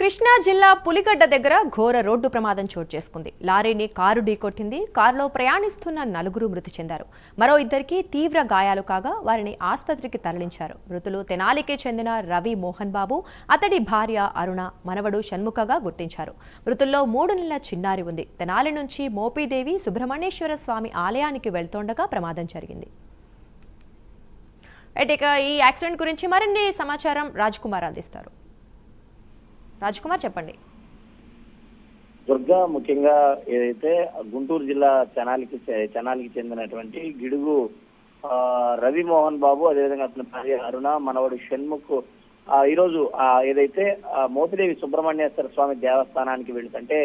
కృష్ణా జిల్లా పులిగడ్డ దగ్గర ఘోర రోడ్డు ప్రమాదం చోటు చేసుకుంది. లారీని కారు ఢీకొట్టింది. కారులో ప్రయాణిస్తున్న నలుగురు మృతి చెందారు. మరో ఇద్దరికి తీవ్ర గాయాలు కాగా వారిని ఆసుపత్రికి తరలించారు. మృతులు తెనాలికే చెందిన రవి మోహన్ బాబు అతడి భార్య అరుణ మనవడు షణ్ముఖగా గుర్తించారు. మృతుల్లో మూడు నెలల చిన్నారి ఉంది. తెనాలి నుంచి మోపీదేవి సుబ్రహ్మణ్యేశ్వర స్వామి ఆలయానికి వెళ్తుండగా ప్రమాదం జరిగింది. రైట్, ఇక ఈ యాక్సిడెంట్ గురించి మరిన్ని సమాచారం రాజ్ కుమార్ అందిస్తారు. కుమార్ చెప్పండి. దుర్గా ముఖ్యంగా ఏదైతే గుంటూరు జిల్లా చనాలికి చనాలికి చెందినటువంటి గిడుగు ఆ, రవి మోహన్ బాబు అదేవిధంగా అతని భార్య అరుణ మనవడు షణ్ముఖ్ ఆ, ఈరోజు ఆ, ఏదైతే మోతిదేవి మోపిదేవి సుబ్రహ్మణ్యేశ్వర స్వామి దేవస్థానానికి వెళుతుంటే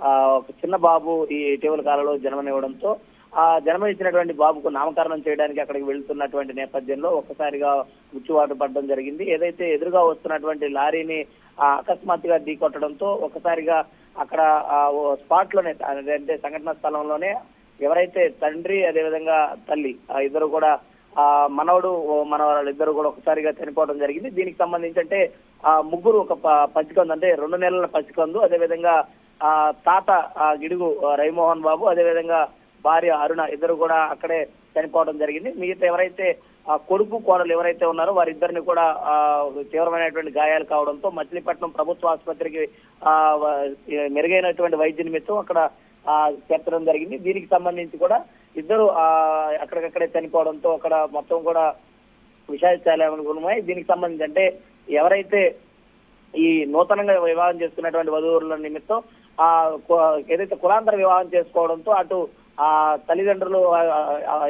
ఆ, ఒక చిన్న బాబు ఈ ఇటీవల కాలంలో జన్మనివ్వడంతో ఆ జన్మనిచ్చినటువంటి బాబుకు నామకరణం చేయడానికి అక్కడికి వెళ్తున్నటువంటి నేపథ్యంలో ఒక్కసారిగా ఉచ్చువాటు పడడం జరిగింది. ఏదైతే ఎదురుగా వస్తున్నటువంటి లారీని ఆ, అకస్మాత్తుగా ఢీకొట్టడంతో ఒక్కసారిగా అక్కడ స్పాట్లోనే అంటే సంఘటన స్థలంలోనే ఎవరైతే తండ్రి అదేవిధంగా తల్లి ఆ ఇద్దరు కూడా ఆ మనవడు మనవరాలు ఇద్దరు కూడా ఒకసారిగా చనిపోవడం జరిగింది. దీనికి సంబంధించి అంటే ఆ ముగ్గురు ఒక పచ్చికందు అంటే రెండు నెలల పచ్చికందు అదేవిధంగా ఆ తాత ఆ గిడుగు రవిమోహన్ బాబు అదేవిధంగా భార్య అరుణ ఇద్దరు కూడా అక్కడే చనిపోవడం జరిగింది. మిగతా ఎవరైతే ఆ కొడుకు కోడలు ఎవరైతే ఉన్నారో వారిద్దరిని కూడా తీవ్రమైనటువంటి గాయాలు కావడంతో మచిలీపట్నం ప్రభుత్వ ఆసుపత్రికి ఆ మెరుగైనటువంటి వైద్య నిమిత్తం అక్కడ ఆ చేర్చడం జరిగింది. దీనికి సంబంధించి కూడా ఇద్దరు ఆ అక్కడికక్కడే చనిపోవడంతో అక్కడ మొత్తం కూడా విషాదించాలనుకున్నాయి దీనికి సంబంధించి అంటే ఎవరైతే ఈ నూతనంగా వివాహం చేసుకున్నటువంటి వధువుల నిమిత్తం ఆ కు- ఏదైతే కులాంతర వివాహం చేసుకోవడంతో అటు ఆ తల్లిదండ్రులు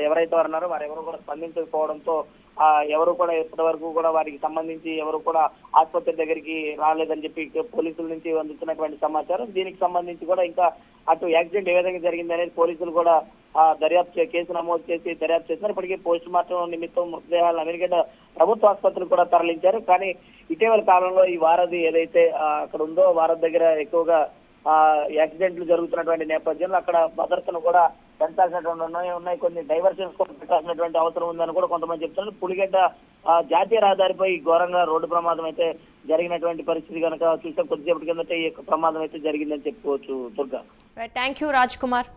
ఎవరైతే ఉన్నారో వారెవరు కూడా స్పందించకపోవడంతో ఆ ఎవరు కూడా ఇప్పటి వరకు కూడా వారికి సంబంధించి ఎవరు కూడా ఆసుపత్రి దగ్గరికి రాలేదని చెప్పి పోలీసుల నుంచి అందుతున్నటువంటి సమాచారం. దీనికి సంబంధించి కూడా ఇంకా అటు యాక్సిడెంట్ ఏ విధంగా జరిగింది అనేది పోలీసులు కూడా ఆ దర్యాప్తు కేసు నమోదు చేసి దర్యాప్తు చేస్తున్నారు. ఇప్పటికే పోస్ట్ మార్టం నిమిత్తం మృతదేహాలు అమెరికా ప్రభుత్వ ఆసుపత్రికి కూడా తరలించారు. కానీ ఇటీవల కాలంలో ఈ వారధి ఏదైతే అక్కడ ఉందో వారధి దగ్గర ఎక్కువగా యాక్సిడెంట్లు జరుగుతున్నటువంటి నేపథ్యంలో అక్కడ భద్రతను కూడా పెంచాల్సినటువంటి ఉన్నాయి. ఉన్నాయి. కొన్ని డైవర్షన్స్ కూడా పెట్టాల్సినటువంటి అవసరం ఉందని కూడా కొంతమంది చెప్తున్నారు. పులిగడ్డ జాతీయ రహదారిపై ఘోరంగా రోడ్డు ప్రమాదం అయితే జరిగినటువంటి పరిస్థితి కనుక చూస్తే కొద్దిసేపటి కిందట ఈ యొక్క ప్రమాదం అయితే జరిగిందని చెప్పుకోవచ్చు. Durga. Thank you Raj Kumar